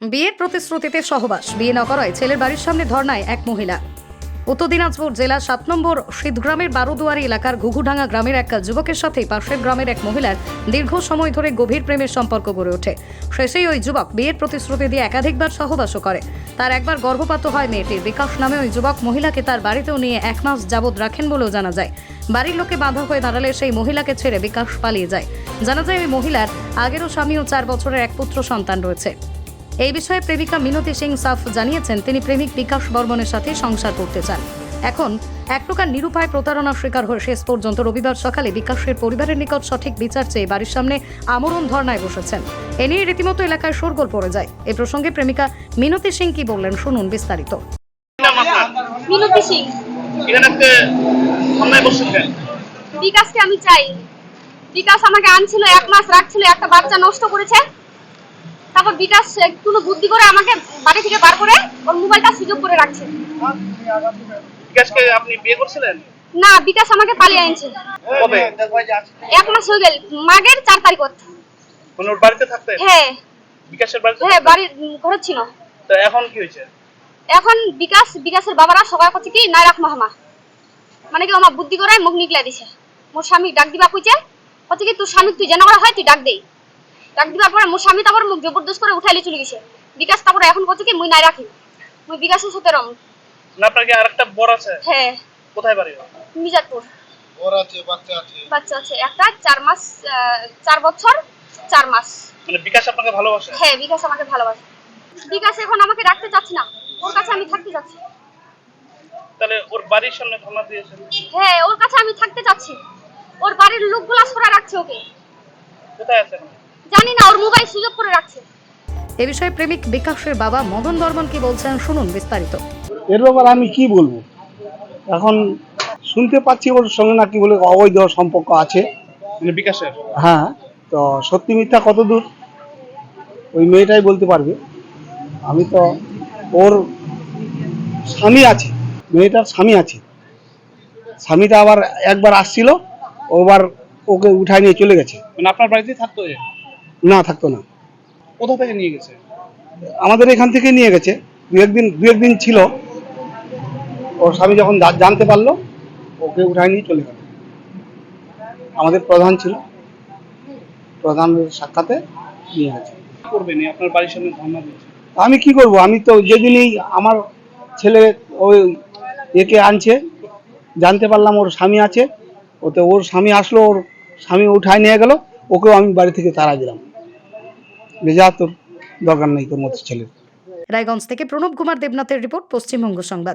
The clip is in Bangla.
বিয়ের প্রতিশ্রুতিতে সহবাস। বিয়ে না করায় ছেলের বাড়ির সামনে ধর্নায় এক মহিলা। উত্তর দিনাজপুর জেলার সাত নম্বর শীতগ্রামের বারোদুয়ারি এলাকার ঘুঘুডাঙ্গা গ্রামের এক যুবকের সাথে পাশের গ্রামের এক মহিলার দীর্ঘ সময় ধরে গভীর প্রেমের সম্পর্ক গড়ে ওঠে। শেষেই ওই যুবক বিয়ের প্রতিশ্রুতি দিয়ে একাধিকবার সহবাসও করে। তার একবার গর্ভপাত হয় মেয়েটির। বিকাশ নামে ওই যুবক মহিলাকে তার বাড়িতেও নিয়ে এক মাস যাবৎ রাখেন বলেও জানা যায়। বাড়ির লোকে বাধা হয়ে দাঁড়ালে সেই মহিলাকে ছেড়ে বিকাশ পালিয়ে যায়। জানা যায় ওই মহিলার আগেরও স্বামী ও চার বছরের এক পুত্র সন্তান রয়েছে। এই বিষয়ে প্রেমিকা মিনতি সিং সাফ জানিয়েছেন তিনি প্রেমিক বিকাশ বর্মনের সাথে সংসার করতে চান। এখন এক প্রকার নিরুপায় প্রতারণার শিকার হয়ে শেষ পর্যন্ত রবিবার সকালে বিকাশের পরিবারের নিকট সঠিক বিচার চেয়ে বাড়ির সামনে আমরণ ধর্নায় বসেছেন। এ নিয়ে রীতিমতো এলাকায় শোরগোল পড়ে যায়। এ প্রসঙ্গে প্রেমিকা মিনতি সিং কি বললেন শুনুন বিস্তারিত। মিনতি সিং। বিকাশকে আমি চাই। বিকাশ আমাকে আনছিল এক মাস রাখছিল একটা বাচ্চা নষ্ট করেছে। তারপর বিকাশ কোনো বুদ্ধি করে আমাকে বাড়ি থেকে বার করে ওর মোবাইলটা করে রাখছে। বিকাশকে আপনি বিয়ে করছিলেন? না বিকাশ আমাকে পালিয়ে আনছে। কবে? এক মাস হয়ে গেল মাগের তারিখ বাড়িতে থাকতেন হ্যাঁ। বিকাশের বাড়িতে হ্যাঁ বাড়ির ঘরে ছিল। তো এখন কি হয়েছে? এখন বিকাশ বিকাশের বাবারা সবাই করছে কি নাই রাখ মাহমা। মানে কি আমার বুদ্ধি করে মুখ নিকলা দিছে। মোর স্বামী ডাক দিবা কইছে হচ্ছে কি তোর স্বামী তুই জানা করা হয় তুই ডাক দেই ডাক দিবার পরে মোর স্বামী তারপর মুখ জবরদস্ত করে উঠাইলে চলে গেছে। বিকাশ তারপরে এখন করছে কি মুই নাই রাখি। মুই বিকাশের সাথে রম না আপনার কি আরেকটা বর আছে? হ্যাঁ। কোথায় বাড়ি? মির্জাপুর ওর আছে বাচ্চা আছে। বাচ্চা আছে। একটা চার মাস চার বছর চার মাস। মানে বিকাশ আপনাকে ভালোবাসে? হ্যাঁ বিকাশ আমাকে ভালোবাসে। বিকাশ এখন আমাকে রাখতে চাচ্ছে না। ওর কাছে আমি থাকতে চাচ্ছি। তাহলে ওর বাড়ির সামনে দিয়েছেন? হ্যাঁ ওর কাছে আমি থাকতে চাচ্ছি। ওর বাড়ির লোকগুলা সরা রাখছে ওকে। কোথায় আছে ওর মোবাইল সুযোগ করে রাখছে। এ বিষয়ে প্রেমিক বিকাশের বাবা মদন বর্মন কি বলছেন শুনুন বিস্তারিত। এর ব্যাপারে আমি কি বলব? এখন শুনতে পাচ্ছি ওর সঙ্গে নাকি বলে অবৈধ সম্পর্ক আছে। মানে বিকাশের? হ্যাঁ তো সত্যি মিথ্যা কত দূর ওই মেয়েটাই বলতে পারবে। আমি তো ওর স্বামী আছে মেয়েটার স্বামী আছে। স্বামীটা আবার একবার আসছিল ওবার ওকে উঠায় নিয়ে চলে গেছে। মানে আপনার বাড়িতেই থাকতো? না থাকতো না। কোথা থেকে নিয়ে গেছে? আমাদের এখান থেকে নিয়ে গেছে। দু একদিন দু একদিন ছিল। ওর স্বামী যখন জানতে পারল ওকে উঠায় নিয়ে চলে গেল। আমাদের প্রধান ছিল। প্রধানের সাক্ষাতে নিয়ে গেছে। করবেন? আপনার বাড়ির সামনে দিয়েছে আমি কি করব? আমি তো যেদিনই আমার ছেলে ওই একে আনছে জানতে পারলাম ওর স্বামী আছে। ওতে ওর স্বামী আসলো ওর স্বামী উঠায় নিয়ে গেল। ওকেও আমি বাড়ি থেকে তাড়া দিলাম। যা দরকার নেই মতো ছেলের। রায়গঞ্জ থেকে প্রণব কুমার দেবনাথের রিপোর্ট পশ্চিমবঙ্গ সংবাদ।